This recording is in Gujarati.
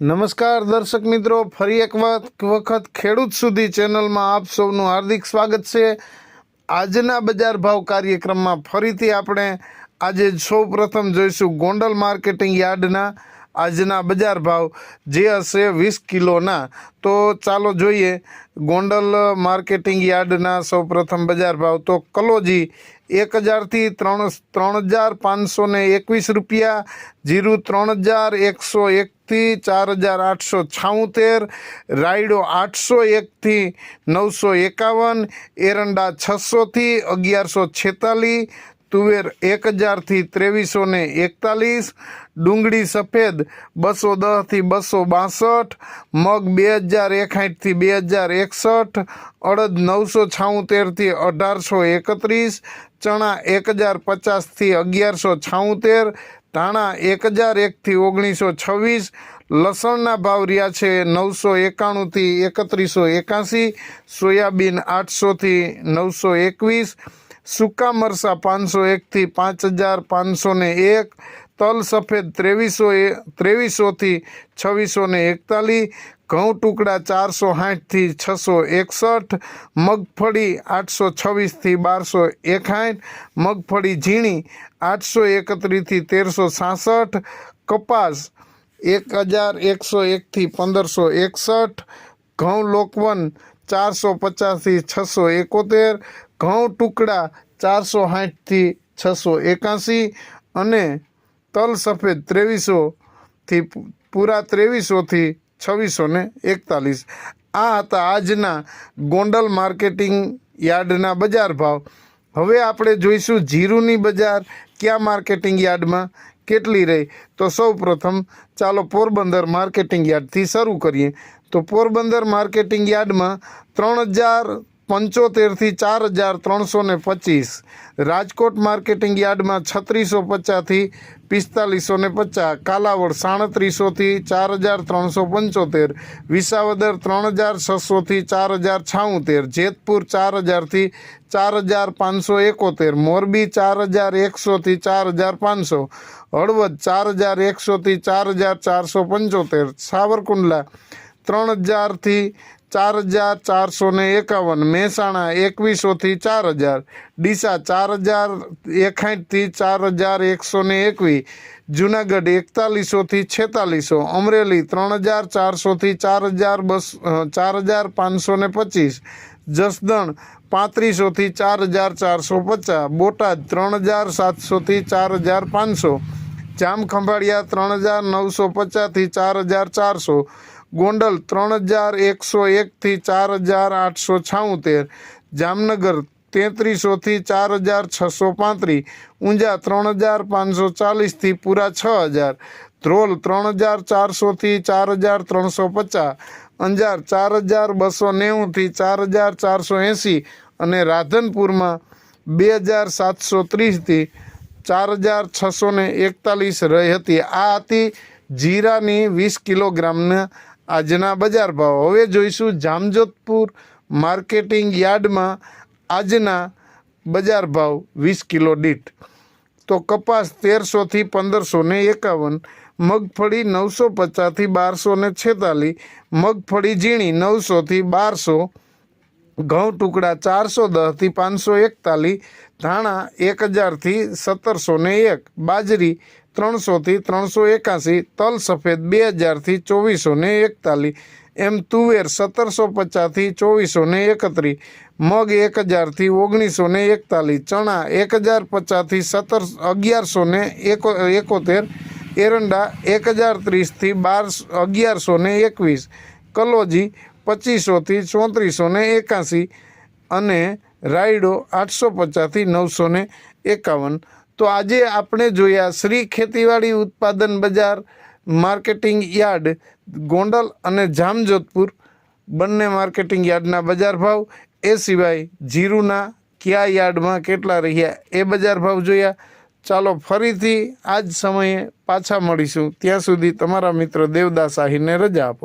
નમસ્કાર દર્શક મિત્રો, ફરી એક વખત ખેડૂત સુધી ચેનલમાં આપ સૌનું હાર્દિક સ્વાગત છે. આજના બજાર ભાવ કાર્યક્રમમાં ફરીથી આપણે આજે સૌ પ્રથમ જોઈશું ગોંડલ માર્કેટિંગ યાર્ડના આજના બજાર ભાવ, જે હશે વીસ કિલોના. તો ચાલો જોઈએ ગોંડલ માર્કેટિંગ યાર્ડના સૌ પ્રથમ બજાર ભાવ. તો કલોજી એક હજારથી ત્રણ ત્રણ હજાર પાંચસો એકવીસ રૂપિયા, જીરું ત્રણ હજાર એકસો એકથી ચાર હજાર આઠસો છાઉતેર, રાયડો આઠસો એકથી નવસો એકાવન, એરંડા છસોથી અગિયારસો છેતાલીસ, તુવેર એક હજારથી ત્રેવીસો ને એકતાલીસ, ડુંગળી સફેદ બસો દસથી બસો બાસઠ, મગ બે હજાર એકાઠથી બે હજાર એકસઠ, અડદ નવસો છાઉતેરથી અઢારસો એકત્રીસ, ચણા એક હજાર પચાસથી અગિયારસો છાઉતેર ધાણા એક હજાર એકથી ઓગણીસો છવ્વીસ, લસણના ભાવ રહ્યા છે નવસો એકાણુંથી એકત્રીસો એકાસી સોયાબીન આઠસોથી નવસો એકવીસ, સૂકા મરસા પાંચસો એકથી પાંચ હજાર પાંચસો ને એક તલ સફેદ ત્રેવીસો એ ત્રેવીસોથી છવ્વીસો ને એકતાલીસ, ઘઉં ટુકડા ચારસો સાઠથી છસો એકસઠ, મગફળી આઠસો છવ્વીસથી બારસો એકાઠ, મગફળી ઝીણી આઠસો એકત્રીસથી તેરસો સાસઠ, કપાસ એક હજાર એકસો એકથી પંદરસો એકસઠ, ઘઉં લોકવન ચારસો પચાસથી છસો એકોતેર, ઘઉં ટુકડા ચારસો સાઠથી છસો એકાસી અને તલ સફેદ ત્રેવીસોથી પૂરા ત્રેવીસોથી છવ્વીસો ને એકતાલીસ. આ હતા આજના ગોંડલ માર્કેટિંગ યાર્ડના બજાર ભાવ. હવે આપણે જોઈશું જીરુની બજાર. કયા માર્કેટિંગ યાર્ડમાં કેટલી રહી? તો સૌ પ્રથમ ચાલો પોરબંદર માર્કેટિંગ યાર્ડથી શરૂ કરીએ. તો પોરબંદર માર્કેટિંગ યાર્ડમાં ત્રણ હજાર પંચોતેરથી ચાર હજાર ત્રણસો ને પચીસ. રાજકોટ માર્કેટિંગ યાર્ડમાં છત્રીસો પચાસથી પિસ્તાલીસો ને પચાસ. કાલાવડ સાડત્રીસોથી ચાર હજાર ત્રણસો પંચોતેર. વિસાવદર ત્રણ હજાર છસોથી ચાર હજાર છાઉતેર. જેતપુર ચાર હજારથી ચાર હજાર પાંચસો એકોતેર. મોરબી ચાર હજાર એકસોથી ચાર હજાર પાંચસો. હળવદ ચાર હજાર એકસોથી ચાર હજાર ચારસો પંચોતેર. સાવરકુંડલા ત્રણ હજારથી ચાર હજાર ચારસો એકાવન, મહેસાણા એકવીસોથી ચાર હજાર, ડીસા ચાર હજાર એકાઠથી ચાર હજાર એકસો એકવીસ, જુનાગઢ એકતાલીસોથી છેતાલીસો, અમરેલી ત્રણ હજાર ચારસોથી ચાર હજાર બસ ચાર હજાર પાંચસો પચીસ, જસદણ પાંત્રીસોથી ચાર હજાર ચારસો પચાસ, બોટાદ ત્રણ હજાર સાતસોથી ચાર હજાર પાંચસો, જામખંભાળિયા ત્રણ હજાર નવસો પચાસથી ચાર હજાર ચારસો ગોંડલ ત્રણ હજાર એકસો એકથી ચાર હજાર આઠસો છાઉતેર જામનગર તેત્રીસોથી ચાર હજાર છસો પાંત્રીસ, ઊંઝા ત્રણ હજાર પાંચસો ચાલીસથી પૂરા છ હજાર, ધ્રોલ ત્રણ હજાર ચારસોથી ચાર હજાર ત્રણસો પચાસ, અંજાર ચાર હજાર બસો નેવુંથી ચાર હજાર ચારસો એંસી અને રાધનપુરમાં બે હજાર સાતસો ત્રીસથી ચાર હજાર છસો એકતાલીસ રહી હતી. આ હતી જીરાની વીસ કિલોગ્રામના આજના બજાર ભાવ. હવે જોઈશું જામજોધપુર માર્કેટિંગ યાર્ડમાં આજના બજાર ભાવ વીસ કિલો દીઠ. તો કપાસ તેરસોથી પંદરસો ને એકાવન, મગફળી નવસો પચાસથી બારસો ને છેતાલીસ મગફળી ઝીણી નવસોથી બારસો, ઘઉં ટુકડા ચારસો દસથી પાંચસો એકતાલીસ ધાણા એક હજારથી સત્તરસો ને એક, બાજરી ત્રણસોથી ત્રણસો એકાસી, તલ સફેદ બે હજારથી ચોવીસો ને એકતાલીસ, એમ તુવેર સત્તરસો પચાસથી ચોવીસો ને એકત્રીસ, મગ એક હજારથી ઓગણીસો ને એકતાલીસ, ચણા એક હજાર પચાસથી સત્તર, અગિયારસો ને એકો, એકોતેર, એરંડા એક હજાર ત્રીસથી બાર, અગિયારસો ને એકવીસ, કલોજી પચીસોથી ચોત્રીસો ને એકાસી અને રાયડો આઠસો પચાસથી નવસો ને એકાવન. તો આજે આપણે જોયા શ્રી ખેતીવાડી ઉત્પાદન બજાર, માર્કેટિંગ યાર્ડ, ગોંડલ અને જામજોધપુર. બંને માર્કેટિંગ યાર્ડના બજાર ભાવ, એ સિવાય જીરુના કયા યાર્ડમાં કેટલા રહ્યા એ બજાર ભાવ જોયા. ચાલો ફરીથી આ જ સમયે પાછા મળીશું. ત્યાં સુધી તમારા મિત્ર દેવદાસ આહીને રજા આપો.